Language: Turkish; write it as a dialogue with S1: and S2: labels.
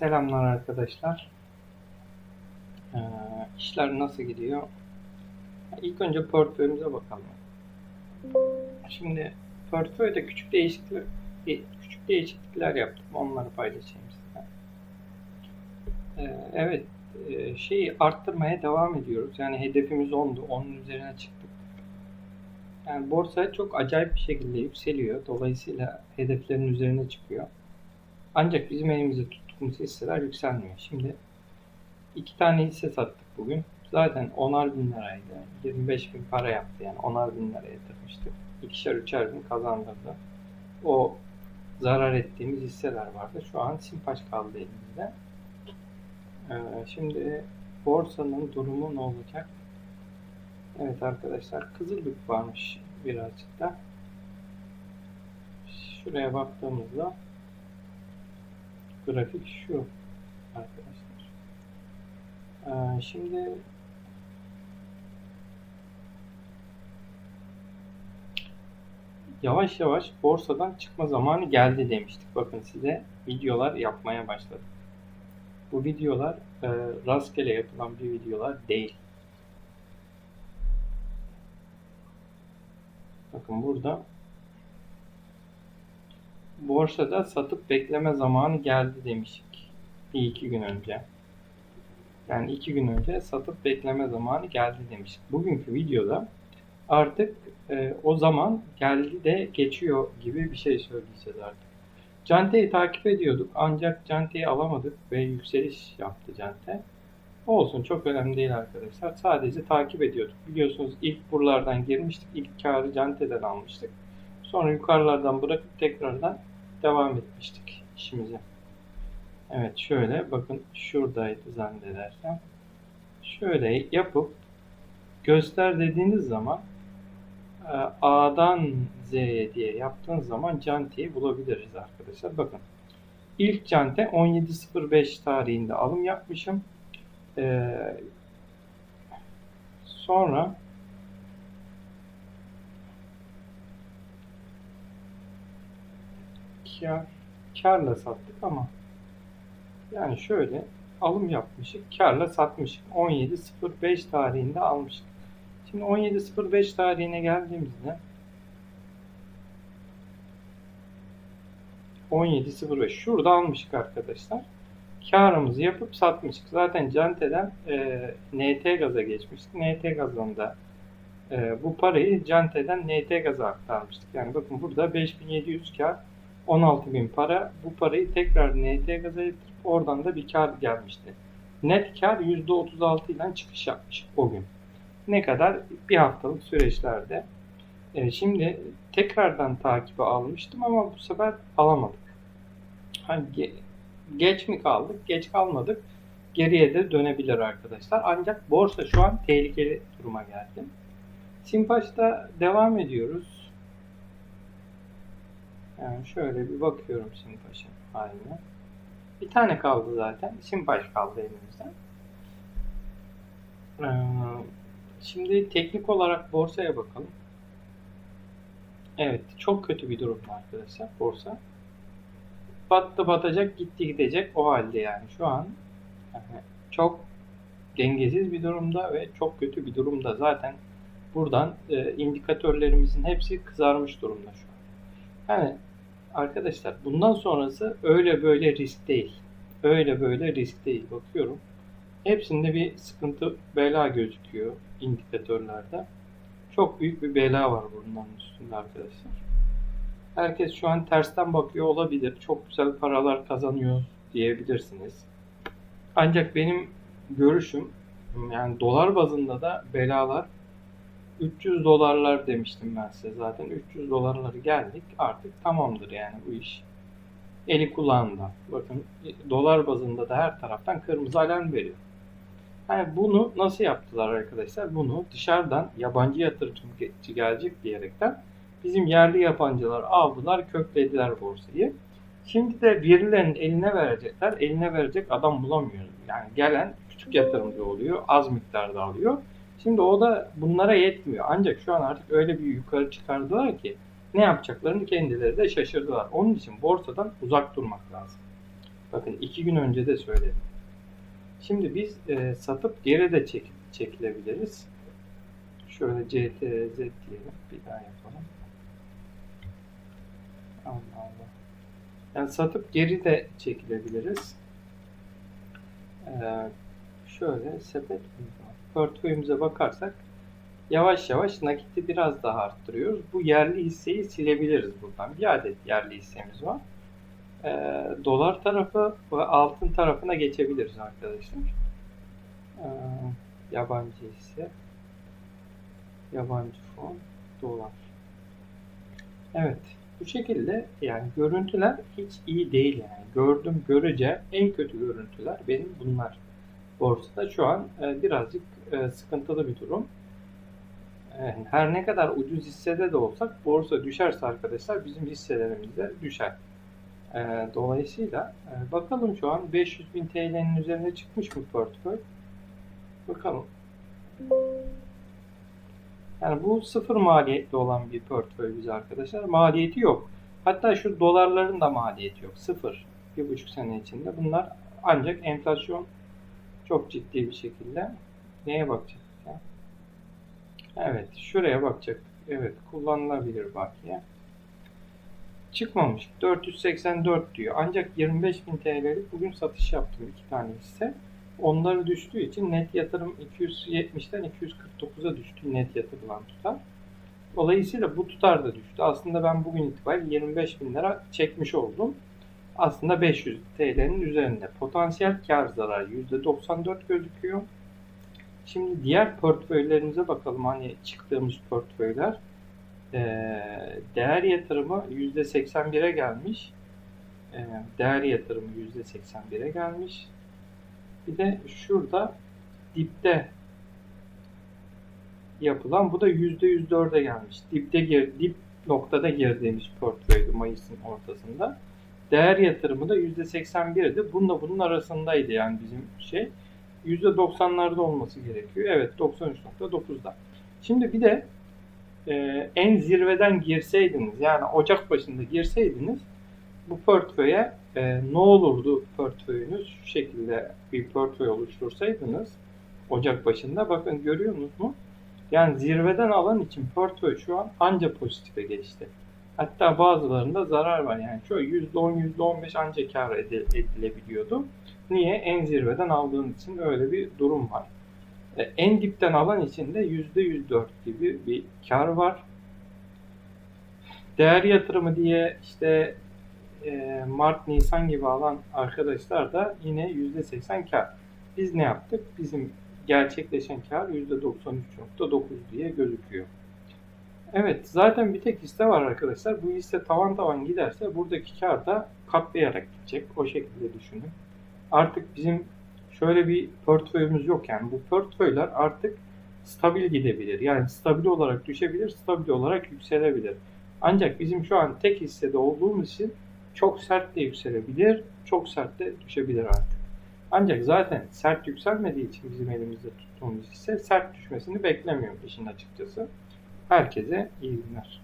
S1: Selamlar arkadaşlar. Ee, işler nasıl gidiyor? İlk önce portföyümüze bakalım. Şimdi portföyde küçük değişiklikler küçük değişiklikler yaptım. Onları paylaşayım size. Ee, evet, e, şeyi arttırmaya devam ediyoruz. Yani hedefimiz 10'du. 10'un üzerine çıktık. Yani borsa çok acayip bir şekilde yükseliyor. Dolayısıyla hedeflerin üzerine çıkıyor. Ancak bizim elimizde tuttuğumuz hisseler yükselmiyor. Şimdi iki tane hisse sattık bugün. Zaten 10'ar bin liraydı. 25 bin para yaptı yani 10'ar bin liraya yatırmıştık. İkişer üçer bin kazandırdı. O zarar ettiğimiz hisseler vardı. Şu an Simpaş kaldı elimizde. Ee, şimdi borsanın durumu ne olacak? Evet arkadaşlar Kızılbük varmış birazcık da. Şuraya baktığımızda grafik şu arkadaşlar. Ee, şimdi yavaş yavaş borsadan çıkma zamanı geldi demiştik. Bakın size videolar yapmaya başladık. Bu videolar e, rastgele yapılan bir videolar değil. Bakın burada borsada satıp bekleme zamanı geldi demiştik. Bir iki gün önce. Yani iki gün önce satıp bekleme zamanı geldi demiştik. Bugünkü videoda artık e, o zaman geldi de geçiyor gibi bir şey söyleyeceğiz artık. Cante'yi takip ediyorduk ancak Cante'yi alamadık ve yükseliş yaptı Cante. Olsun çok önemli değil arkadaşlar. Sadece takip ediyorduk. Biliyorsunuz ilk buralardan girmiştik. İlk karı Cante'den almıştık. Sonra yukarılardan bırakıp tekrardan devam etmiştik işimize. Evet şöyle bakın şuradaydı zannedersem. Şöyle yapıp göster dediğiniz zaman e, A'dan Z'ye diye yaptığınız zaman canteyi bulabiliriz arkadaşlar. Bakın ilk cante 17.05 tarihinde alım yapmışım. Ee, sonra kar, karla sattık ama yani şöyle alım yapmışık, karla satmışık. 17.05 tarihinde almıştık. Şimdi 17.05 tarihine geldiğimizde 17.05 şurada almışık arkadaşlar. Karımızı yapıp satmıştık. Zaten Cante'den e, NT gaza geçmiştik. NT gazında e, bu parayı Cante'den NT gaza aktarmıştık. Yani bakın burada 5700 kar 16.000 para. Bu parayı tekrar NT gaza yatırıp oradan da bir kar gelmişti. Net kar %36 ile çıkış yapmış o gün. Ne kadar? Bir haftalık süreçlerde. E, şimdi tekrardan takibi almıştım ama bu sefer alamadık. Hani ge- geç mi kaldık? Geç kalmadık. Geriye de dönebilir arkadaşlar. Ancak borsa şu an tehlikeli duruma geldi. Simpaş'ta devam ediyoruz. Yani şöyle bir bakıyorum Simpaş'ın haline. Bir tane kaldı zaten. Simpaş kaldı elimizde. Ee, şimdi teknik olarak borsaya bakalım. Evet, çok kötü bir durum arkadaşlar borsa. Battı batacak, gitti gidecek o halde yani şu an yani çok dengesiz bir durumda ve çok kötü bir durumda. Zaten buradan e, indikatörlerimizin hepsi kızarmış durumda şu an. Yani arkadaşlar bundan sonrası öyle böyle risk değil. Öyle böyle risk değil. Bakıyorum. Hepsinde bir sıkıntı bela gözüküyor indikatörlerde. Çok büyük bir bela var bunların üstünde arkadaşlar. Herkes şu an tersten bakıyor olabilir. Çok güzel paralar kazanıyor diyebilirsiniz. Ancak benim görüşüm yani dolar bazında da belalar 300 dolarlar demiştim ben size zaten 300 dolarları geldik artık tamamdır yani bu iş eli kulağında. Bakın dolar bazında da her taraftan kırmızı alarm veriyor. Yani bunu nasıl yaptılar arkadaşlar? Bunu dışarıdan yabancı yatırımcı gelecek diyerekten bizim yerli yabancılar aldılar, köklediler borsayı. Şimdi de birilerinin eline verecekler. Eline verecek adam bulamıyoruz. Yani gelen küçük yatırımcı oluyor, az miktarda alıyor. Şimdi o da bunlara yetmiyor. Ancak şu an artık öyle bir yukarı çıkardılar ki ne yapacaklarını kendileri de şaşırdılar. Onun için borsadan uzak durmak lazım. Bakın iki gün önce de söyledim. Şimdi biz e, satıp geri de çek, çekilebiliriz. Şöyle CTRZ diyelim. Bir daha yapalım. Allah Allah. Yani satıp geri de çekilebiliriz. Ee, şöyle sepet portföyümüze bakarsak yavaş yavaş nakiti biraz daha arttırıyoruz. Bu yerli hisseyi silebiliriz buradan. Bir adet yerli hissemiz var. Ee, dolar tarafı ve altın tarafına geçebiliriz arkadaşlar. Ee, yabancı hisse, yabancı fon, dolar. Evet, bu şekilde yani görüntüler hiç iyi değil yani. Gördüm, göreceğim en kötü görüntüler benim bunlar. Borsada şu an e, birazcık e, sıkıntılı bir durum. E, her ne kadar ucuz hissede de olsak borsa düşerse arkadaşlar bizim hisselerimiz de düşer. Dolayısıyla bakalım şu an 500 bin TL'nin üzerine çıkmış mı portföy? Bakalım. Yani bu sıfır maliyetli olan bir portföy bize arkadaşlar. Maliyeti yok. Hatta şu dolarların da maliyeti yok. Sıfır. Bir buçuk sene içinde. Bunlar ancak enflasyon çok ciddi bir şekilde neye bakacağız ya? Evet, şuraya bakacak. Evet, kullanılabilir bakiye. Çıkmamış. 484 diyor. Ancak 25.000 TL'lik bugün satış yaptım iki tane hisse. Onları düştüğü için net yatırım 270'ten 249'a düştü net yatırılan tutar. Dolayısıyla bu tutar da düştü. Aslında ben bugün itibariyle 25 bin lira çekmiş oldum. Aslında 500 TL'nin üzerinde. Potansiyel kar zarar %94 gözüküyor. Şimdi diğer portföylerimize bakalım. Hani çıktığımız portföyler. Değer yatırımı %81'e gelmiş. Değer yatırımı %81'e gelmiş. Bir de şurada dipte yapılan bu da %104'e gelmiş. Dipte gir, dip noktada girdiğimiz portföydü Mayıs'ın ortasında. Değer yatırımı da %81'di. Bununla bunun arasındaydı yani bizim şey. %90'larda olması gerekiyor. Evet 93.9'da. Şimdi bir de e, en zirveden girseydiniz yani Ocak başında girseydiniz bu portföye e, ne olurdu portföyünüz? Şu şekilde bir portföy oluştursaydınız Ocak başında bakın görüyorsunuz mu? Yani zirveden alan için portföy şu an anca pozitife geçti. Hatta bazılarında zarar var. Yani şu %10, %15 anca kar edilebiliyordu. Niye? En zirveden aldığın için öyle bir durum var. E, en dipten alan için de %104 gibi bir kar var. Değer yatırımı diye işte e, Mart, Nisan gibi alan arkadaşlar da yine %80 kar. Biz ne yaptık? Bizim gerçekleşen kar %93.9 diye gözüküyor. Evet zaten bir tek hisse var arkadaşlar. Bu hisse tavan tavan giderse buradaki kar da katlayarak gidecek. O şekilde düşünün. Artık bizim şöyle bir portföyümüz yok yani. Bu portföyler artık stabil gidebilir. Yani stabil olarak düşebilir, stabil olarak yükselebilir. Ancak bizim şu an tek hissede olduğumuz için çok sert de yükselebilir, çok sert de düşebilir artık. Ancak zaten sert yükselmediği için bizim elimizde tuttuğumuz hisse sert düşmesini beklemiyorum işin açıkçası. Herkese iyi günler.